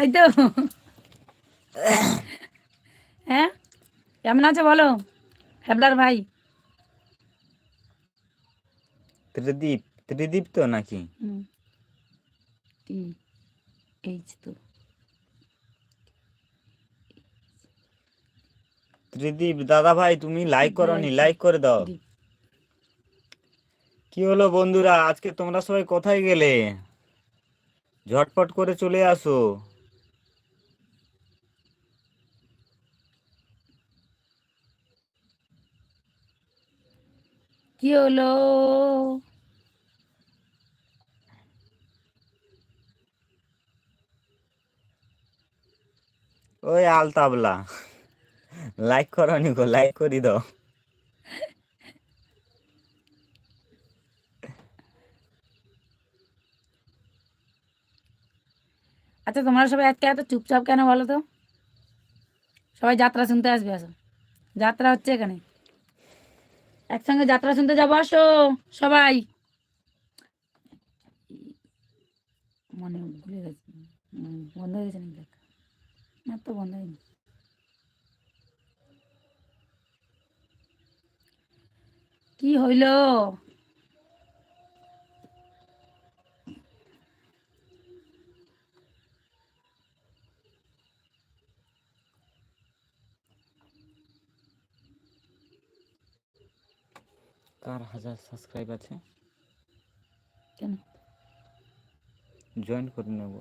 তাই তো? হ্যাঁ? কেমন আছো বলো? হ্যাবলার ভাই। ত্রিদীপ ত্রিদীপ তো নাকি? টি এইচ তো। ত্রিদীপ দাদা ভাই তুমি লাইক করনি লাইক লাইক করে দাও। কি হলো বন্ধুরা আজকে তোমরা সবাই কোথায় গেলে? ঝটপট করে চলে আসো। কি হলো? ওই আলতাবলা। লাইক করনি গো লাইক করি দাও। আচ্ছা তোমরা সবাই আজকে এত চুপচাপ কেন বলো তো? সবাই যাত্রা শুনতে আসবে আসো। যাত্রা হচ্ছে এখানে। একসঙ্গে যাত্রা শুনতে যাব, আসো সবাই। মনে ভুলে গেছে। বন্ধ হয়ে গেছে নাকি? না, তো বন্ধ হয়নি। কি হইল? কার হাজার সাবস্ক্রাইব আছে। কেন? জয়েন করে নেব।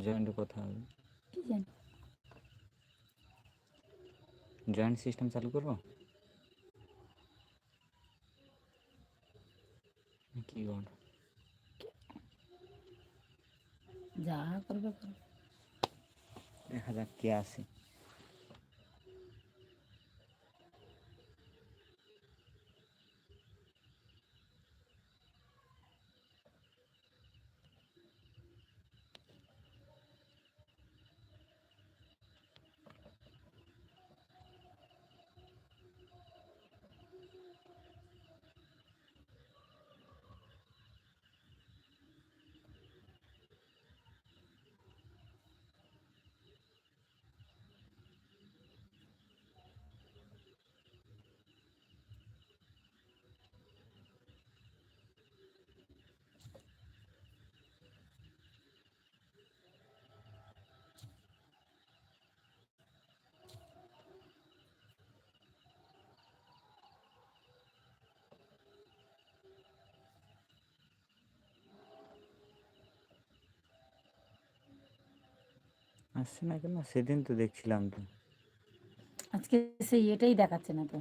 জয়েন্ট কথা হবে। জয়েন্ট সিস্টেম চালু করব? কি গন্ড যা করবে করবে দেখা যাক কে আসে আসছে না কেন? সেদিন তো দেখছিলাম তো। আজকে সেই এটাই দেখাচ্ছে না তো।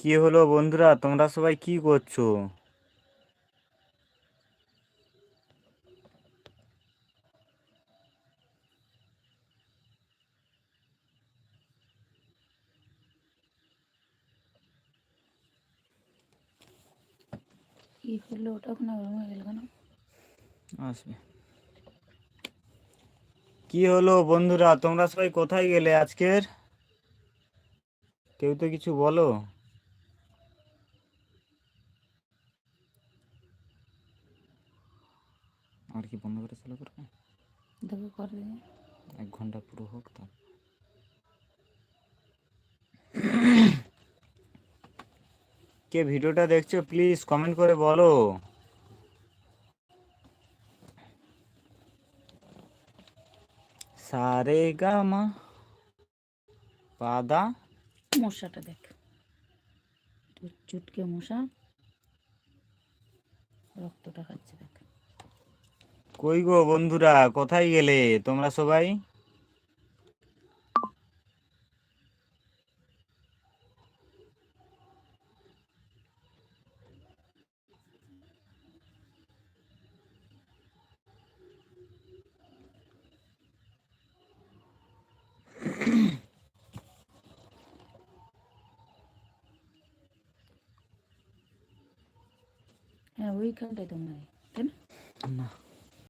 কি হলো বন্ধুরা? তোমরা সবাই কি করছ? কি হলো? ওটা ওখানে ওরম হয়ে গেল কেন? আসবে। কি হলো বন্ধুরা? তোমরা সবাই কোথায় গেলে আজকের? কেউ তো কিছু বলো? আর কি বন্ধ করে চালু করবে? দেখো করে এক ঘণ্টা পুরো হোক তো কে ভিডিওটা দেখছ প্লিজ কমেন্ট করে বলো। সারে গামা পাদা। মশাটা দেখ। চুটকে মশা। রক্তটা খাচ্ছে দেখ। কই গো বন্ধুরা কোথায় গেলে তোমরা সবাই? ওইখানটাই তো মনে হয় তাই না না